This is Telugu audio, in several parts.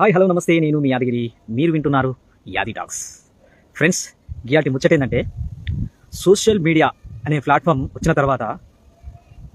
హాయ్ హలో నమస్తే. నేను మీ యాదగిరి. మీరు వింటున్నారు యాది టాక్స్. ఫ్రెండ్స్ గియాటి ముచ్చట ఏంటంటే సోషల్ మీడియా అనే ప్లాట్ఫామ్ వచ్చిన తర్వాత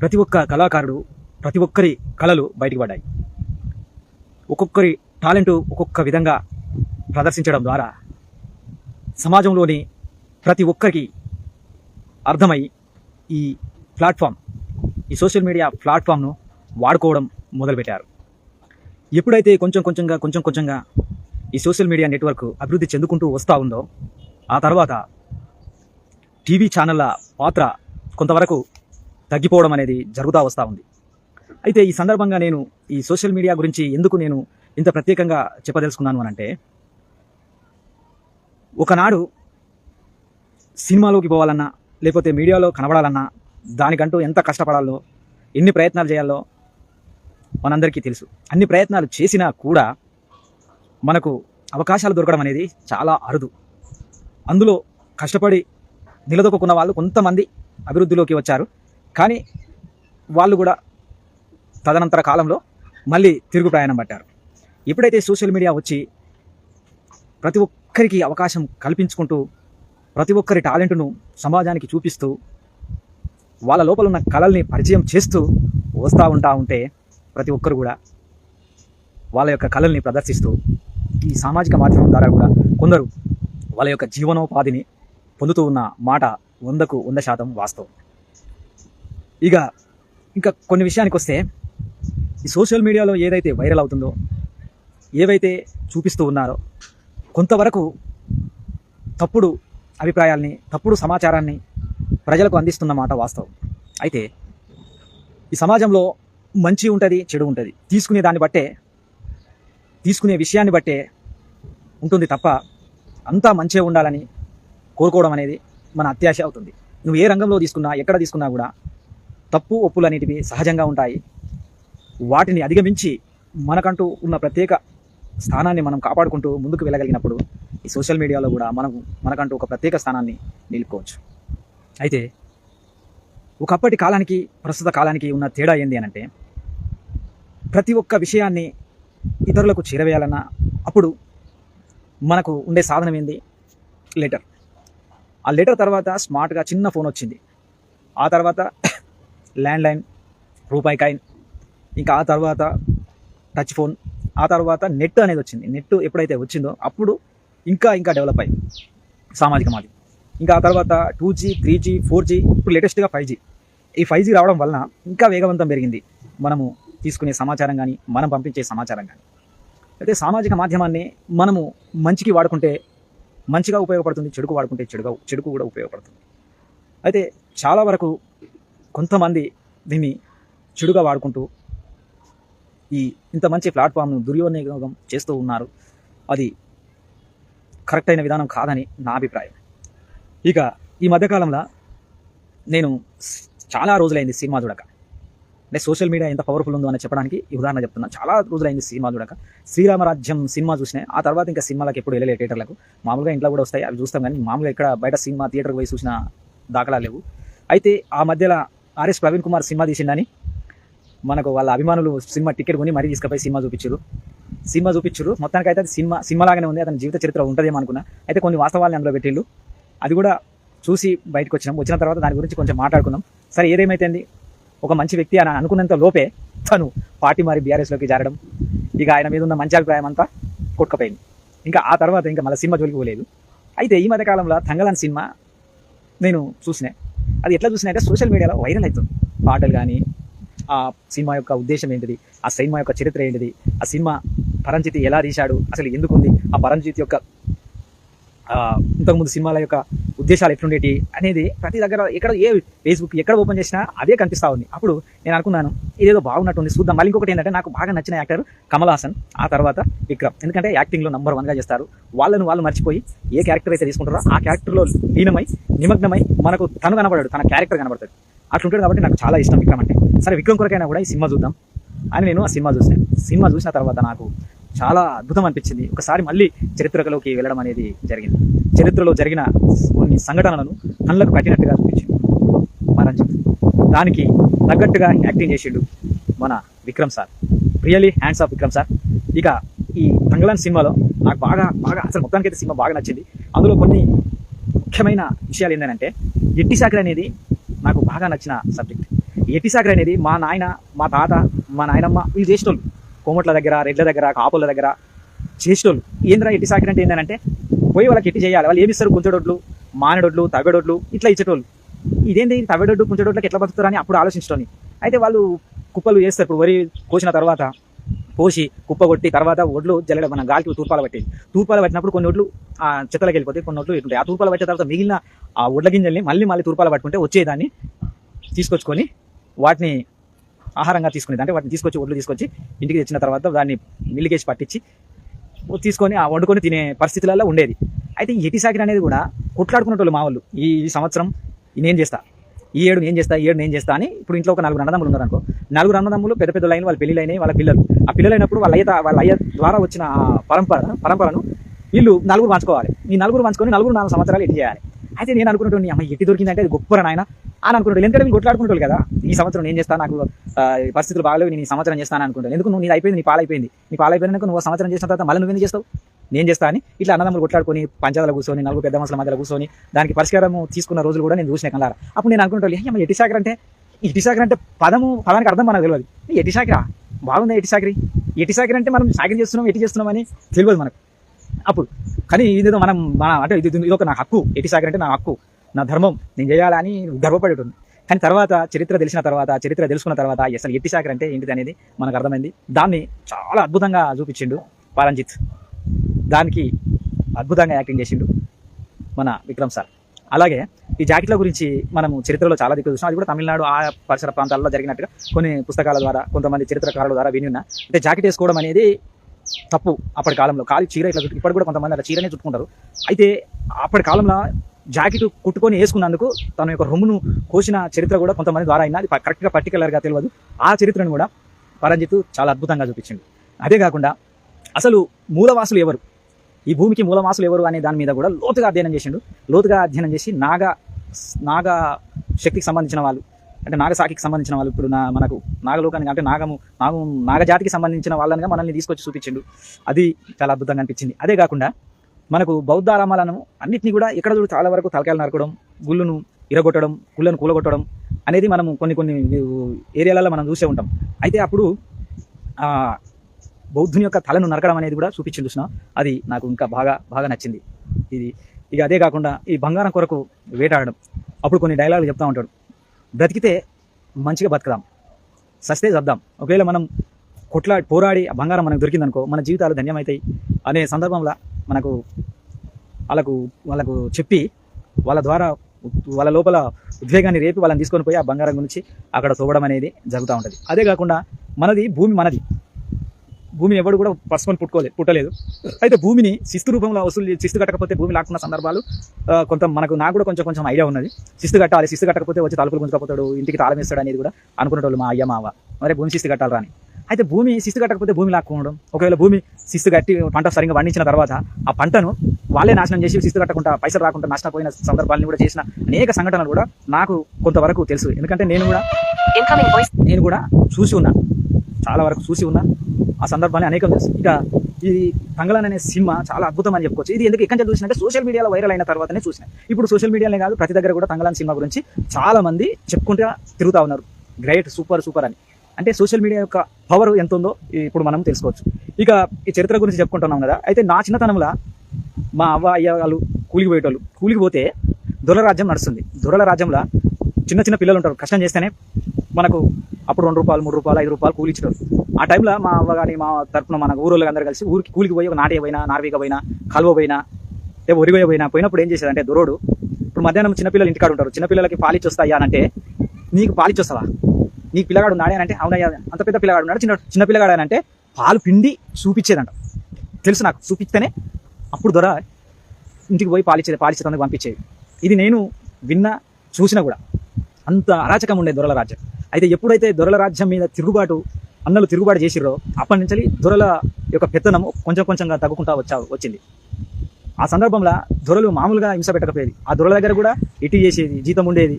ప్రతి ఒక్క కళాకారుడు ప్రతి ఒక్కరి కళలు బయటికి పడ్డాయి. ఒక్కొక్కరి టాలెంట్ ఒక్కొక్క విధంగా ప్రదర్శించడం ద్వారా సమాజంలోని ప్రతి ఒక్కరికి అర్థమై ఈ ప్లాట్ఫామ్ ఈ సోషల్ మీడియా ప్లాట్ఫామ్ను వాడుకోవడం మొదలుపెట్టారు. ఎప్పుడైతే కొంచెం కొంచెంగా కొంచెం కొంచెంగా ఈ సోషల్ మీడియా నెట్వర్క్ అభివృద్ధి చెందుకుంటూ వస్తూ ఉందో ఆ తర్వాత టీవీ ఛానళ్ళ పాత్ర కొంతవరకు తగ్గిపోవడం అనేది జరుగుతూ వస్తూ ఉంది. అయితే ఈ సందర్భంగా నేను ఈ సోషల్ మీడియా గురించి ఎందుకు నేను ఇంత ప్రత్యేకంగా చెప్పదలుచుకున్నాను అని అంటే ఒకనాడు సినిమాలోకి పోవాలన్నా లేకపోతే మీడియాలో కనబడాలన్నా దానికంటూ ఎంత కష్టపడాలో ఎన్ని ప్రయత్నాలు చేయాలో మనందరికీ తెలుసు. అన్ని ప్రయత్నాలు చేసినా కూడా మనకు అవకాశాలు దొరకడం అనేది చాలా అరుదు. అందులో కష్టపడి నిలదొక్కున్న వాళ్ళు కొంతమంది అభివృద్ధిలోకి వచ్చారు. కానీ వాళ్ళు కూడా తదనంతర కాలంలో మళ్ళీ తిరుగు ప్రయాణం పట్టారు. ఎప్పుడైతే సోషల్ మీడియా వచ్చి ప్రతి ఒక్కరికి అవకాశం కల్పించుకుంటూ ప్రతి ఒక్కరి టాలెంట్ను సమాజానికి చూపిస్తూ వాళ్ళ లోపల ఉన్న కళల్ని పరిచయం చేస్తూ వస్తూ ఉంటా ఉంటే ప్రతి ఒక్కరు కూడా వాళ్ళ యొక్క కళల్ని ప్రదర్శిస్తూ ఈ సామాజిక మాధ్యమం ద్వారా కూడా కొందరు వాళ్ళ యొక్క జీవనోపాధిని పొందుతూ ఉన్న మాట వందకు వంద శాతం వాస్తవం. ఇక ఇంకా కొన్ని విషయానికి వస్తే ఈ సోషల్ మీడియాలో ఏదైతే వైరల్ అవుతుందో ఏవైతే చూపిస్తూ ఉన్నారో కొంతవరకు తప్పుడు అభిప్రాయాల్ని తప్పుడు సమాచారాన్ని ప్రజలకు అందిస్తున్న మాట వాస్తవం. అయితే ఈ సమాజంలో మంచి ఉంటుంది చెడు ఉంటుంది. తీసుకునే దాన్ని బట్టే తీసుకునే విషయాన్ని బట్టే ఉంటుంది తప్ప అంతా మంచిగా ఉండాలని కోరుకోవడం అనేది మన అత్యాశ అవుతుంది. నువ్వు ఏ రంగంలో తీసుకున్నా ఎక్కడ తీసుకున్నా కూడా తప్పు ఒప్పులు అనేటివి సహజంగా ఉంటాయి. వాటిని అధిగమించి మనకంటూ ఉన్న ప్రత్యేక స్థానాన్ని మనం కాపాడుకుంటూ ముందుకు వెళ్ళగలిగినప్పుడు ఈ సోషల్ మీడియాలో కూడా మనం మనకంటూ ఒక ప్రత్యేక స్థానాన్ని నిలుపుకోవచ్చు. అయితే ఒకప్పటి కాలానికి ప్రస్తుత కాలానికి ఉన్న తేడా ఏంది అని అంటే ప్రతి ఒక్క విషయాన్ని ఇతరులకు చేరవేయాలన్నా అప్పుడు మనకు ఉండే సాధనం ఏంది? లెటర్. ఆ లెటర్ తర్వాత స్మార్ట్గా చిన్న ఫోన్ వచ్చింది. ఆ తర్వాత ల్యాండ్లైన్ రూపాయి కాయిన్ ఇంకా ఆ తర్వాత టచ్ ఫోన్ ఆ తర్వాత నెట్ అనేది వచ్చింది. నెట్ ఎప్పుడైతే వచ్చిందో అప్పుడు ఇంకా ఇంకా డెవలప్ అయింది సామాజిక మాధ్యమం. ఇంకా ఆ తర్వాత two G three G four G ఇప్పుడు లేటెస్ట్గా ఫైవ్ జీ. ఈ ఫైవ్ జీ రావడం వలన ఇంకా వేగవంతం పెరిగింది మనము తీసుకునే సమాచారం కానీ మనం పంపించే సమాచారం కానీ అయితే సామాజిక మాధ్యమాన్ని మనము మంచికి వాడుకుంటే మంచిగా ఉపయోగపడుతుంది చెడుకు వాడుకుంటే చెడుగా చెడుకు కూడా ఉపయోగపడుతుంది. అయితే చాలా వరకు కొంతమంది దీన్ని చెడుగా వాడుకుంటూ ఈ ఇంత మంచి ప్లాట్ఫామ్ను దుర్వినియోగం చేస్తూ ఉన్నారు. అది కరెక్ట్ అయిన విధానం కాదని నా అభిప్రాయం. ఇక ఈ మధ్యకాలంలో నేను చాలా రోజులైంది సినిమా చూడక. అంటే సోషల్ మీడియా ఎంత పవర్ఫుల్ ఉందో అని చెప్పడానికి ఉదాహరణ చెప్తున్నాను చాలా రోజులైంది సినిమా చూడక. శ్రీరామరాజ్యం సినిమా చూసిన ఆ తర్వాత ఇంకా సినిమాలకు ఎప్పుడు వెళ్ళలే థియేటర్లకు మామూలుగా ఇంట్లో కూడా వస్తాయి అవి చూస్తాం కానీ మామూలుగా ఇక్కడ బయట సినిమా థియేటర్కి పోయి చూసిన దాఖలా లేవు. అయితే ఆ మధ్యలో ఆర్ఎస్ ప్రవీణ్ కుమార్ సినిమా తీసిండని మనకు వాళ్ళ అభిమానులు సినిమా టికెట్ కొని మరీ తీసుకుపోయి సినిమా చూపించారు సినిమా చూపించారు మొత్తానికి అయితే అది సినిమా సినిమా లాగానే ఉంది అతని జీవిత చరిత్ర ఉంటుందేమో అనుకున్నా. అయితే కొన్ని వాస్తవాల్ని అందులో పెట్టిళ్ళు అది కూడా చూసి బయటకు వచ్చినాం. వచ్చిన తర్వాత దాని గురించి కొంచెం మాట్లాడుకుందాం సరే ఏదేమైతుంది ఒక మంచి వ్యక్తి అని అనుకున్నంత లోపే తను పార్టీ మారి బీఆర్ఎస్లోకి జారడం. ఇక ఆయన మీద ఉన్న మంచి అభిప్రాయం అంతా కొట్టుకపోయింది. ఇంకా ఆ తర్వాత ఇంకా మళ్ళీ సినిమా జోలికి పోలేదు. అయితే ఈ మధ్యకాలంలో తంగలన్ తంగలాన్ సినిమా నేను చూసిన. అది ఎట్లా చూసినా అంటే సోషల్ మీడియాలో వైరల్ అవుతుంది పాటలు కానీ ఆ సినిమా యొక్క ఉద్దేశం ఏంటిది? ఆ సినిమా యొక్క చరిత్ర ఏంటిది? ఆ సినిమా పరంజితి ఎలా తీశాడు? అసలు ఎందుకుంది? ఆ పరంజితి యొక్క ఇంతకుముందు సినిమాల యొక్క ఉద్దేశాలు ఎట్లుండేటి అనేది ప్రతి దగ్గర ఎక్కడ ఏ ఫేస్బుక్ ఎక్కడ ఓపెన్ చేసినా అదే కనిపిస్తా ఉంది. అప్పుడు నేను అనుకున్నాను ఇదేదో బాగున్నట్టుంది చూద్దాం. మళ్ళీ ఇంకొకటి ఏంటంటే నాకు బాగా నచ్చిన యాక్టర్ కమల్ హాసన్ ఆ తర్వాత విక్రమ్. ఎందుకంటే యాక్టింగ్లో నంబర్ వన్గా చేస్తారు. వాళ్ళను వాళ్ళు మర్చిపోయి ఏ క్యారెక్టర్ అయితే తీసుకుంటారో ఆ క్యారెక్టర్లో లీనమై నిమగ్నమై మనకు తను కనబడాడు తన క్యారెక్టర్ కనబడతాడు అట్లుంటాడు కాబట్టి నాకు చాలా ఇష్టం విక్రమ్ అంటే. సరే విక్రమ్ కొరకైనా కూడా ఈ సినిమా చూద్దాం అని నేను ఆ సినిమా చూసాను సినిమా చూసిన తర్వాత నాకు చాలా అద్భుతం అనిపించింది. ఒకసారి మళ్ళీ చరిత్రలోకి వెళ్ళడం అనేది జరిగింది. చరిత్రలో జరిగిన కొన్ని సంఘటనలను కళ్ళకు కట్టినట్టుగా చూపించింది మరంజిత్ దానికి తగ్గట్టుగా యాక్టింగ్ చేసిండు మన Vikram sir. Really hands off Vikram sir. ఇక ఈ తంగళన్ సినిమాలో నాకు బాగా బాగా అసలు మొత్తానికైతే సినిమా బాగా నచ్చింది. అందులో కొన్ని ముఖ్యమైన విషయాలు ఏంటంటే ఎట్టి సాకర్ అనేది నాకు బాగా నచ్చిన సబ్జెక్ట్. ఎట్టి సాకర్ అనేది మా నాయన మా తాత మా నాయనమ్మ వీళ్ళు వాళ్ళు కోమట్ల దగ్గర రెడ్ల దగ్గర కాపుల దగ్గర చేసేటోళ్ళు ఏంద్రా ఎట్టి సాకర్ అంటే ఏంటంటే పోయి వాళ్ళకి ఎట్టి చేయాలి. వాళ్ళు ఏమిస్తారు కుంచడొడ్లు మానడొడ్లు తవ్వెడొడ్లు ఇట్లా ఇచ్చేటోళ్ళు. ఇదేంటి తవ్వెడొడ్డు కుంచడొడ్లకి ఎట్లా బతుకుతారని అప్పుడు ఆలోచించటోని. అయితే వాళ్ళు కుప్పలు చేస్తారు. ఇప్పుడు వరి కోసిన తర్వాత పోసి కుప్ప కొట్టి తర్వాత ఒడ్లు జల్లడం మన గాలికి తూర్పాల పట్టేది. తూర్పాల పట్టినప్పుడు కొన్ని ఒడ్లు ఆ చెత్తలకు వెళ్ళిపోతే కొన్ని ఒడ్లు ఇటుంటాయి ఆ తూర్పాల పట్టిన తర్వాత మిగిలిన ఆ ఒడ్ల గింజల్ని మళ్ళీ మళ్ళీ తూర్పాల పట్టుకుంటే వచ్చేదాన్ని తీసుకొచ్చుకొని వాటిని ఆహారంగా తీసుకునేది. అంటే వాటిని తీసుకొచ్చి ఒడ్లు తీసుకొచ్చి ఇంటికి తెచ్చిన తర్వాత దాన్ని మిల్లికేసి పట్టించి తీసుకొని ఆ వండుకొని తినే పరిస్థితులలో ఉండేది. అయితే ఎటి సాకిరి అనేది కూడా కొట్లాడుకునేటోళ్ళు మా వాళ్ళు. ఈ సంవత్సరం నేను చేస్తా. ఈ ఏడు నేను చేస్తా ఈ ఏడు నేను చేస్తా అని ఇప్పుడు ఇంట్లో ఒక నలుగురు అన్నదమ్ములు ఉన్నారు అనుకో నలుగురు అన్నదమ్ములు పెద్ద పెద్ద లైన్ వాళ్ళ పెళ్ళి అయినాయి వాళ్ళ పిల్లలు. ఆ పిల్లలైనప్పుడు వాళ్ళ అయ్య వాళ్ళ అయ్య ద్వారా వచ్చిన పరంపర పరంపరను వీళ్ళు నలుగురు పంచుకోవాలి. ఈ నలుగురు పంచుకొని నలుగురు నాలుగు సంవత్సరాలు ఎట్టి చేయాలి. అయితే నేను అనుకున్నటువంటి అమ్మాయి ఎట్టి దొరికిందంటే అది గొప్ప నాయన? అని అనుకుంటాడు ఎందుకంటే వీళ్ళు కదా ఈ సంవత్సరం నేను చేస్తాను నాకు పరిస్థితులు బాగాలేవు నేను ఈ సంవత్సరం చేస్తాను అనుకుంటాను. ఎందుకు నువ్వు నీది అయిపోయింది నీ పాలైపోయింది. నీ పాలైపోయినాక నువ్వు సంవత్సరం చేసిన తర్వాత మళ్ళీ నువ్వేం చేస్తావు? నేను చేస్తా అని ఇట్లా అన్నదమ్ములు కొట్లాడుకొని పంచాయతీలో కూర్చొని నలుగురు పెద్ద మనుషుల మధ్యలో కూర్చొని దానికి పరిష్కారం తీసుకున్న రోజులు కూడా నేను చూసిన కల్లారా అప్పుడు నేను అనుకుంటాను అమ్మ ఎట్టి సాగర్ అంటే ఎట్టి సాగర్ అంటే పదము పదానికి అర్థం మనకు తెలియదు. ఎట్టి సాగరా? బాగుందా ఎట్టి సాగరి? ఎట్టి సాగర్ అంటే మనం సాగర్ చేస్తున్నాం ఎట్టి చేస్తున్నాం అని తెలియదు మనకు. అప్పుడు. కానీ ఇదేదో మనం మన అంటే ఇది ఇది ఒక నా హక్కు. ఎట్టి సాగర్ అంటే నా హక్కు. నా ధర్మం. నేను చేయాలని గర్వపడేటుంది కానీ తర్వాత చరిత్ర తెలిసిన తర్వాత చరిత్ర తెలుసుకున్న తర్వాత అసలు ఎట్టి సాగర్ అంటే ఏంటిది అనేది మనకు అర్థమైంది. దాన్ని చాలా అద్భుతంగా చూపించిండు పరంజిత్. దానికి అద్భుతంగా యాక్టింగ్ చేసిండు మన విక్రమ్ సార్. అలాగే ఈ జాకెట్ల గురించి మనము చరిత్రలో చాలా దిక్కు చూసినాం. అది కూడా తమిళనాడు ఆ పరిసర ప్రాంతాల్లో జరిగినట్టుగా కొన్ని పుస్తకాల ద్వారా కొంతమంది చరిత్రకారుల ద్వారా విని ఉన్నా. అంటే జాకెట్ వేసుకోవడం అనేది తప్పు అప్పటి కాలంలో. కాలి చీర ఇట్లా ఇప్పటి కూడా కొంతమంది అలా చీరనే చుట్టుకుంటారు. అయితే అప్పటి కాలంలో జాకెట్ కుట్టుకొని వేసుకున్నందుకు తన యొక్క రొమ్మును కోసిన చరిత్ర కూడా కొంతమంది ద్వారా అయినా అది కరెక్ట్గా పర్టికులర్గా తెలియదు. ఆ చరిత్రను కూడా పరంజిత్ చాలా అద్భుతంగా చూపించింది అదే కాకుండా అసలు మూలవాసులు ఎవరు? ఈ భూమికి మూలవాసులు ఎవరు అనే దాని మీద కూడా లోతుగా అధ్యయనం చేసిండు. లోతుగా అధ్యయనం చేసి నాగ నాగ శక్తికి సంబంధించిన వాళ్ళు అంటే నాగసాకికి సంబంధించిన వాళ్ళు ఇప్పుడు నా మనకు నాగలోకానికి అంటే నాగము నాగం నాగజాతికి సంబంధించిన వాళ్ళనిగా మనల్ని తీసుకొచ్చి చూపించిండు. అది చాలా అద్భుతంగా అనిపించింది. అదే కాకుండా మనకు బౌద్ధ ఆరామాలను అన్నింటినీ కూడా ఎక్కడ చూడు చాలా వరకు తలకాయలు నరకడం గుళ్ళను ఇరగొట్టడం గుళ్ళను కూలగొట్టడం అనేది మనము కొన్ని కొన్ని ఏరియాలలో మనం చూసే ఉంటాం. అయితే అప్పుడు బౌద్ధుని యొక్క తలను నరకడం అనేది కూడా చూపించింది చూసిన అది నాకు ఇంకా బాగా బాగా నచ్చింది. ఇది ఇక అదే కాకుండా ఈ బంగారం కొరకు వేటాడడం. అప్పుడు కొన్ని డైలాగులు చెప్తా ఉంటాడు. బ్రతికితే మంచిగా బతుకుదాం. సస్తే చద్దాం. ఒకవేళ మనం కొట్లాడి పోరాడి ఆ బంగారం మనకు దొరికిందనుకో మన జీవితాలు ధన్యమవుతాయి అనే సందర్భంలో మనకు వాళ్ళకు వాళ్ళకు చెప్పి వాళ్ళ ద్వారా వాళ్ళ లోపల ఉద్వేగాన్ని రేపి వాళ్ళని తీసుకొని పోయి ఆ బంగారం గురించి అక్కడ తోవడం అనేది జరుగుతూ ఉంటుంది. అదే కాకుండా మనది భూమి మనది. భూమిని ఎవడు కూడా పర్సనల్ పుట్టుకోలేదు పుట్టలేదు. అయితే భూమిని శిస్తు రూపంలో వసూలు శిస్తు కట్టకపోతే భూమి లాక్కున్న సందర్భాలు కొంత మనకు నాకు కూడా కొంచెం కొంచెం ఐడియా ఉన్నది. శిస్తు కట్టాలి శిస్తు కట్టకపోతే వచ్చి తలుపులు గుంజుకపోతాడు ఇంటికి తాళం వేస్తాడు అనేది కూడా అనుకునేటోళ్ళు మా అయ్య మావ మరి భూమి శిస్తు కట్టాలి అని. అయితే భూమి శిస్తు కట్టకపోతే భూమి లాక్కోవడం ఒకవేళ భూమి శిస్తు కట్టి పంట సరిగ్గా పండించిన తర్వాత ఆ పంటను వాళ్ళే నాశనం చేసి శిస్తు కట్టకుండా పైసలు రాకుండా నష్టపోయిన సందర్భాలను కూడా చేసిన అనేక సంఘటనలు కూడా నాకు కొంతవరకు తెలుసు. ఎందుకంటే నేను కూడా. నేను కూడా చూసి ఉన్నా. చాలా వరకు చూసి ఉన్నా. ఆ సందర్భాన్ని అనేకం తెలుసు. ఇక ఈ తంగళన్ అనే సినిమా చాలా అద్భుతం అని చెప్పుకోవచ్చు. ఇది ఎందుకు ఎక్కడ చూసినంటే సోషల్ మీడియాలో వైరల్ అయిన తర్వాతనే చూసిన. ఇప్పుడు సోషల్ మీడియాలో కాదు ప్రతి దగ్గర కూడా తంగళన్ సినిమా గురించి చాలా మంది చెప్పుకుంటూ తిరుగుతా ఉన్నారు. గ్రేట్ సూపర్ సూపర్ అని. అంటే సోషల్ మీడియా యొక్క పవర్ ఎంత ఉందో ఇప్పుడు మనం తెలుసుకోవచ్చు. ఇక ఈ చరిత్ర గురించి చెప్పుకుంటున్నాం కదా. అయితే నా చిన్నతనంలో మా అవ్వ అయ్య వాళ్ళు కూలికి పోయేటోళ్ళు. కూలికి పోతే దొరల రాజ్యం నడుస్తుంది. దొరల రాజ్యంలో చిన్న చిన్న పిల్లలు ఉంటారు. కష్టం చేస్తేనే మనకు అప్పుడు రెండు రూపాయలు మూడు రూపాయలు ఐదు రూపాయలు కూలి ఇచ్చారు ఆ టైంలో మా అవ్వ కానీ మా తరపున మన ఊరోళ్ళు అందరూ కలిసి ఊరికి కూలికి పోయి ఒక నాటిక పోయినా నార్వీక పోయినా కాలువ పోయినా లేదా ఒరిగోయ పోయినా పోయినప్పుడు ఏం చేసేదంటే దొరోడు ఇప్పుడు మధ్యాహ్నం చిన్నపిల్లలు ఇంటికాడ ఉంటారు చిన్నపిల్లలకి పాలిచ్చి వస్తాయా అంటే నీకు పాలిచ్చి వస్తావా? నీకు పిల్లగాడు ఉన్నాడే అంటే అవునయ్యా అంత పెద్ద పిల్లగాడు ఉన్నాడు చిన్న చిన్న పిల్లగాడు అంటే పాలు పిండి చూపించేదంట తెలుసు నాకు చూపిస్తేనే అప్పుడు దొర ఇంటికి పోయి పాలిచ్చేది పాలిచ్చేదానికి పంపించేది. ఇది నేను విన్నా చూసినా కూడా. అంత అరాచకం ఉండే దొరల రాజ్యం. అయితే ఎప్పుడైతే దొరల రాజ్యం మీద తిరుగుబాటు అన్నలు తిరుగుబాటు చేసిరో అప్పటి నుంచి దొరల యొక్క పెత్తనం కొంచెం కొంచెంగా తగ్గుకుంటా వచ్చా వచ్చింది. ఆ సందర్భంలో దొరలు మామూలుగా హింస పెట్టకపోయేది. ఆ దొరల దగ్గర కూడా ఇటు చేసేది జీతం ఉండేది.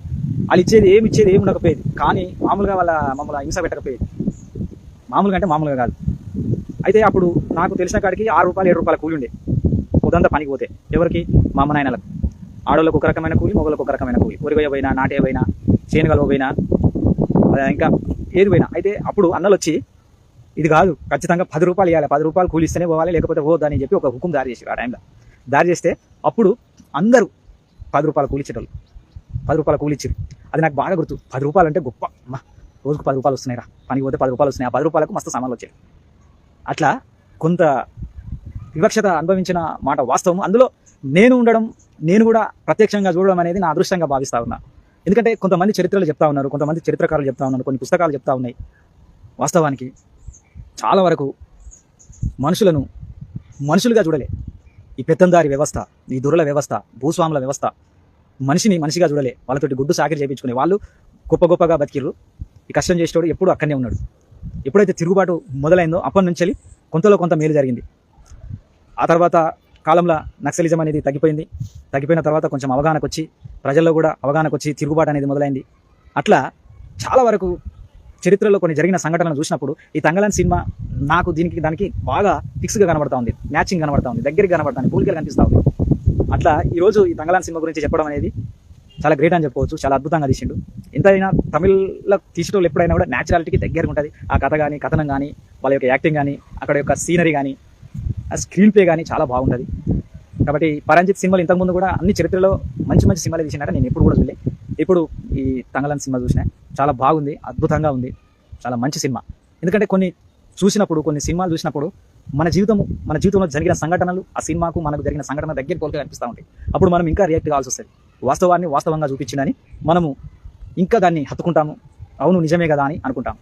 వాళ్ళు ఇచ్చేది ఏమి ఇచ్చేది ఏమి ఉండకపోయేది. కానీ మామూలుగా వాళ్ళ మమ్మల్ని హింస పెట్టకపోయేది. మామూలుగా అంటే మామూలుగా కాదు. అయితే అప్పుడు నాకు తెలిసిన కాడికి ఆరు రూపాయలు ఏడు రూపాయల కూలి ఉండే. ఉదంతా పనికి పోతే. ఎవరికి? మా అమ్మ నాయనలకు. ఆడవాళ్ళకు ఒక రకమైన కూలి మొగలకు ఒక రకమైన కూలి. ఒరిగోయ పోయినా నాటే పోయినా చేనుగల పోయినా ఇంకా ఏది పోయినా. అయితే అప్పుడు అన్నలు వచ్చి ఇది కాదు ఖచ్చితంగా పది రూపాయలు ఇవ్వాలి పది రూపాయలు కూలిస్తేనే పోవాలి లేకపోతే పోవద్దని చెప్పి ఒక హుకుం దారి చేసి ఆ టైంలో. దారి చేస్తే అప్పుడు అందరూ పది రూపాయలు కూలిచ్చేటోళ్ళు పది రూపాయలు కూలిచ్చారు అది నాకు బాగా గుర్తు. పది రూపాయలు అంటే గొప్ప. అమ్మా రోజుకు పది రూపాయలు వస్తున్నాయి రా పనికి పోతే పది రూపాయలు వస్తున్నాయి. ఆ పది రూపాయలకు మస్తు సామాన్లు వచ్చాయి. అట్లా కొంత వివక్షత అనుభవించిన మాట వాస్తవం అందులో నేను ఉండడం నేను కూడా ప్రత్యక్షంగా చూడడం అనేది నా అదృష్టంగా భావిస్తా ఉన్నా. ఎందుకంటే కొంతమంది చరిత్రలు చెప్తా ఉన్నారు కొంతమంది చరిత్రకారులు చెప్తా ఉన్నారు కొన్ని పుస్తకాలు చెప్తా ఉన్నాయి. వాస్తవానికి చాలా వరకు మనుషులను మనుషులుగా చూడలే. ఈ పెత్తందారి వ్యవస్థ ఈ దురల వ్యవస్థ భూస్వాముల వ్యవస్థ మనిషిని మనిషిగా చూడలే. వాళ్ళతోటి గుడ్డు సాకిరి చేయించుకునే వాళ్ళు గొప్ప గొప్పగా బతికిర్రు. ఈ కష్టం చేసేటోడు ఎప్పుడు అక్కడనే ఉన్నాడు. ఎప్పుడైతే తిరుగుబాటు మొదలైందో అప్పటి నుంచి కొంతలో కొంత మేలు జరిగింది. ఆ తర్వాత కాలంలో నక్సలిజం అనేది తగ్గిపోయింది. తగ్గిపోయిన తర్వాత కొంచెం అవగాహనకు వచ్చి ప్రజల్లో కూడా అవగాహనకు వచ్చి తిరుగుబాటు అనేది మొదలైంది. అట్లా చాలా వరకు చరిత్రలో కొన్ని జరిగిన సంఘటనలు చూసినప్పుడు ఈ తంగళన్ సినిమా నాకు దీనికి దానికి బాగా ఫిక్స్గా కనబడతా ఉంది. మ్యాచింగ్ కనబడతా ఉంది. దగ్గరికి కనబడతా ఉంది. పోలికలు కనిపిస్తూ ఉంది. అట్లా ఈరోజు ఈ తంగళాన్ సినిమా గురించి చెప్పడం అనేది చాలా గ్రేట్ అని చెప్పుకోవచ్చు. చాలా అద్భుతంగా తీసిండు. ఎంతైనా తమిళ్ళో తీసేటోళ్ళు ఎప్పుడైనా కూడా న్యాచురాలిటీకి దగ్గరగా ఉంటుంది. ఆ కథ కానీ కథనం కానీ వాళ్ళ యొక్క యాక్టింగ్ కానీ అక్కడ యొక్క సీనరీ కానీ ఆ స్క్రీన్ ప్లే కానీ చాలా బాగుంటుంది. కాబట్టి పరంజిత్ సినిమాలు ఇంతకుముందు కూడా అన్ని చరిత్రలో మంచి మంచి సినిమాలు తీసినారా నేను ఎప్పుడు కూడా చూడలే. ఇప్పుడు ఈ తంగళన్ సినిమా చూసిన చాలా బాగుంది అద్భుతంగా ఉంది. చాలా మంచి సినిమా. ఎందుకంటే కొన్ని చూసినప్పుడు కొన్ని సినిమాలు చూసినప్పుడు మన జీవితం మన జీవితంలో జరిగిన సంఘటనలు ఆ సినిమాకు మనకు జరిగిన సంఘటన దగ్గర పోలిక కనిపిస్తూ ఉంటాయి. అప్పుడు మనం ఇంకా రియాక్ట్ కావాల్సి వస్తుంది. వాస్తవాన్ని వాస్తవంగా చూపించిందని మనము ఇంకా దాన్ని హత్తుకుంటాము. అవును నిజమే కదా అని అనుకుంటాం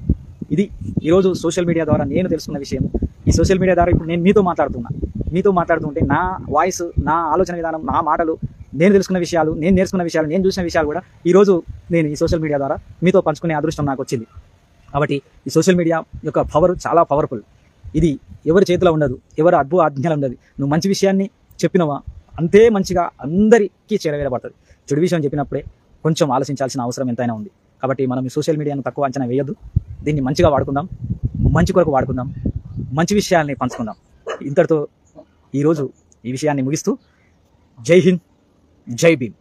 ఇది ఈరోజు సోషల్ మీడియా ద్వారా నేను తెలుసుకున్న విషయం ఈ సోషల్ మీడియా ద్వారా ఇప్పుడు నేను మీతో మాట్లాడుతున్నా. మీతో మాట్లాడుతుంటే నా వాయిస్ నా ఆలోచన విధానం నా మాటలు నేను తెలుసుకున్న విషయాలు నేను నేర్చుకున్న విషయాలు నేను చూసిన విషయాలు కూడా ఈరోజు నేను ఈ సోషల్ మీడియా ద్వారా మీతో పంచుకునే అదృష్టం నాకు వచ్చింది. కాబట్టి ఈ సోషల్ మీడియా యొక్క పవర్ చాలా పవర్ఫుల్. ఇది ఎవరి చేతిలో ఉండదు ఎవరి అద్భుత ఆజ్ఞలు ఉండదు. నువ్వు మంచి విషయాన్ని చెప్పినవా? అంతే మంచిగా అందరికీ చేరవేయబడుతుంది. చెడు విషయం చెప్పినప్పుడే కొంచెం ఆలోచించాల్సిన అవసరం ఎంతైనా ఉంది. కాబట్టి మనం ఈ సోషల్ మీడియాను తక్కువ అంచనా వేయొద్దు. దీన్ని మంచిగా వాడుకుందాం. మంచి కొరకు వాడుకుందాం. మంచి విషయాల్ని పంచుకుందాం. ఇంతటితో ఈరోజు ఈ విషయాన్ని ముగిస్తూ జై హింద్ జై భీమ్.